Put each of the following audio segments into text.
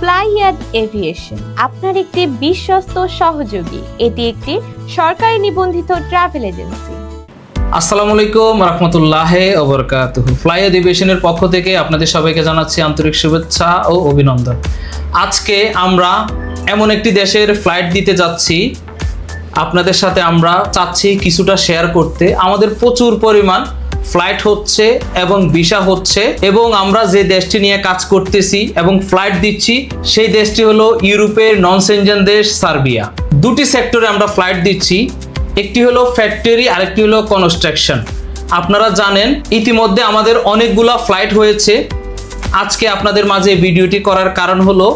ফ্লাইয়াদ aviation, আপনার একটি বিশ্বস্ত সহযোগী। এটি একটি সরকারি নিবন্ধিত ট্রাভেল এজেন্সি। আসসালামু আলাইকুম, রহমতুল্লাহ ওবরকাত ফ্লাই অধিবেশনের পক্ষ থেকে আপনাদের সবাইকে জানাচ্ছি আন্তরিক শুভেচ্ছা ও অভিনন্দন। আজকে আমরা এমন একটি দেশের ফ্লাইট দিতে যাচ্ছি। আপনাদের সাথে আমরা চাচ্ছি কিছুটা শেয়ার করতে। আমাদের প্রচুর পরিমাণ ফ্লাইট হচ্ছে এবং ভিসা হচ্ছে এবং আমরা যে দেশটি নিয়ে কাজ করতেছি এবং ফ্লাইট দিচ্ছি, সেই দেশটি হলো ইউরোপের নন সেনজেন দেশ সার্বিয়া। দুটি সেক্টরে আমরা ফ্লাইট দিচ্ছি, একটি হলো ফ্যাক্টরি, আরেকটি হলো কনস্ট্রাকশন। আপনারা জানেন, ইতিমধ্যে আমাদের অনেকগুলা ফ্লাইট হয়েছে। আজকে আপনাদের মাঝে ভিডিওটি করার কারণ হলো,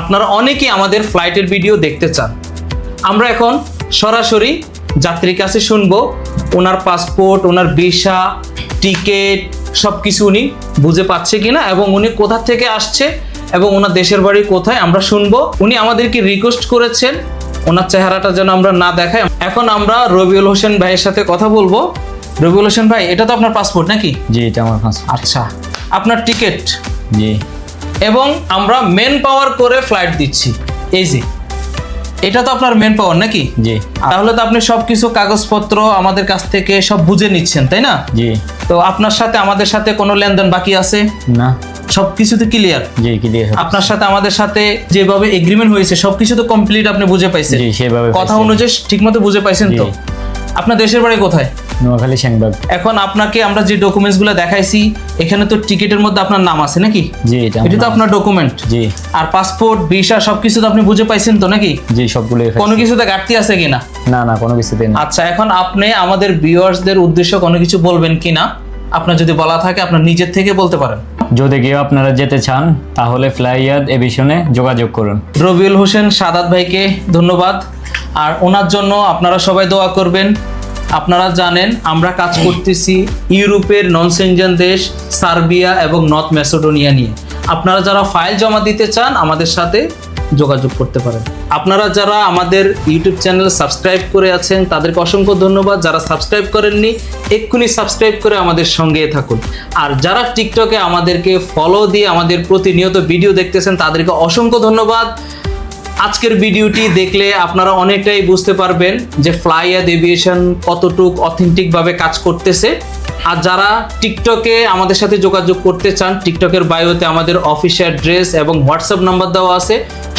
আপনারা অনেকেই আমাদের ফ্লাইটের ভিডিও দেখতে চান। আমরা এখন সরাসরি যাত্রীর কাছে শুনব। ওনার পাসপোর্ট ওনার ভিসা টিকিট সব কিছু উনি বুঝে পাচ্ছে কিনা এবং উনি কোথা থেকে আসছে এবং ওনার দেশের বাড়ি কোথায় আমরা শুনব। উনি আমাদেরকে রিকোয়েস্ট করেছেন ওনার চেহারাটা যেন আমরা না দেখাই। এখন আমরা রবিউল হোসেন ভাইয়ের সাথে কথা বলব। রবিউল হোসেন ভাই এটা তো আপনার পাসপোর্ট নাকি? জি এটা আমার পাসপোর্ট আচ্ছা আপনার টিকিট জি। এবং আমরা মেন পাওয়ার করে ফ্লাইট দিচ্ছি। এই যে এটা তো আপনার মেন পাওয়ার নাকি? জি। তাহলে তো আপনি সবকিছু কাগজপত্র আমাদের কাছ থেকে সব বুঝে নিচ্ছেন তাই না? জি। তো আপনার সাথে আমাদের সাথে কোনো লেনদেন বাকি আছে? না। সবকিছু তো ক্লিয়ার জি ক্লিয়ার আপনার সাথে আমাদের সাথে যেভাবে এগ্রিমেন্ট হয়েছে সবকিছু তো কমপ্লিট আপনি বুঝে পাইছেন। জি সেভাবে কথা। অনুযায়ী ঠিকমতো বুঝে পাইছেন তো? আপনার দেশের বাড়ি কোথায়? নোয়াখালী শ্যাংবাগ এখন আপনাকে আমরা যে ডকুমেন্টসগুলো দেখাইছি এখানে তো টিকিটের মধ্যে আপনার নাম আছে নাকি? জি এটা এটা তো আপনার ডকুমেন্ট জি। আর পাসপোর্ট ভিসা সবকিছু তো আপনি বুঝে পাইছেন তো নাকি? জি সবগুলো কোনো কিছুতে ঘাটতি আছে কিনা? না না কোনো কিছুতে না। আচ্ছা এখন আপনি আমাদের ভিউয়ার্সদের উদ্দেশ্য কোনো কিছু বলবেন কিনা? আপনার যদি বলা থাকে আপনার নিজের থেকে বলতে পারেন। যদি কেউ আপনারা যেতে চান তাহলে ফ্লাইয়াদ এভিশনে যোগাযোগ করুন। রবিউল হোসেন সাদাত ভাইকে ধন্যবাদ। আর ওনার জন্য আপনারা সবাই দোয়া করবেন। আপনারা জানেন, আমরা কাজ করতেছি ইউরোপের নন সেনজেন দেশ, সার্বিয়া এবং নর্থ ম্যাসেডোনিয়া নিয়ে। আপনারা যারা ফাইল জমা দিতে চান, আমাদের সাথে যোগাযোগ করতে পারেন। আপনারা যারা আমাদের ইউটিউব চ্যানেল সাবস্ক্রাইব করে আছেন, তাদেরকে অসংখ্য ধন্যবাদ। যারা সাবস্ক্রাইব করেননি, এক্ষুনি সাবস্ক্রাইব করে আমাদের সঙ্গে থাকুন। আর যারা টিকটকে আমাদেরকে ফলো দিয়ে আমাদের প্রতিনিয়ত ভিডিও দেখতেছেন, তাদেরকে অসংখ্য ধন্যবাদ। আজকের ভিডিওটি দেখলে আপনারা অনেকটাই বুঝতে পারবেন যে ফ্লাইয়াদ এভিয়েশন কতটুক অথেন্টিকভাবে কাজ করতেছে। আর যারা টিকটকে আমাদের সাথে যোগাযোগ করতে চান টিকটকের বায়োতে আমাদের অফিস অ্যাড্রেস এবং হোয়াটসঅ্যাপ নাম্বার দেওয়া আছে।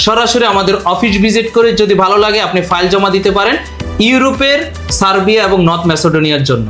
সরাসরি আমাদের অফিস ভিজিট করে যদি ভালো লাগে, আপনি ফাইল জমা দিতে পারেন ইউরোপের, সার্বিয়া এবং নর্থ ম্যাসেডোনিয়ার জন্য।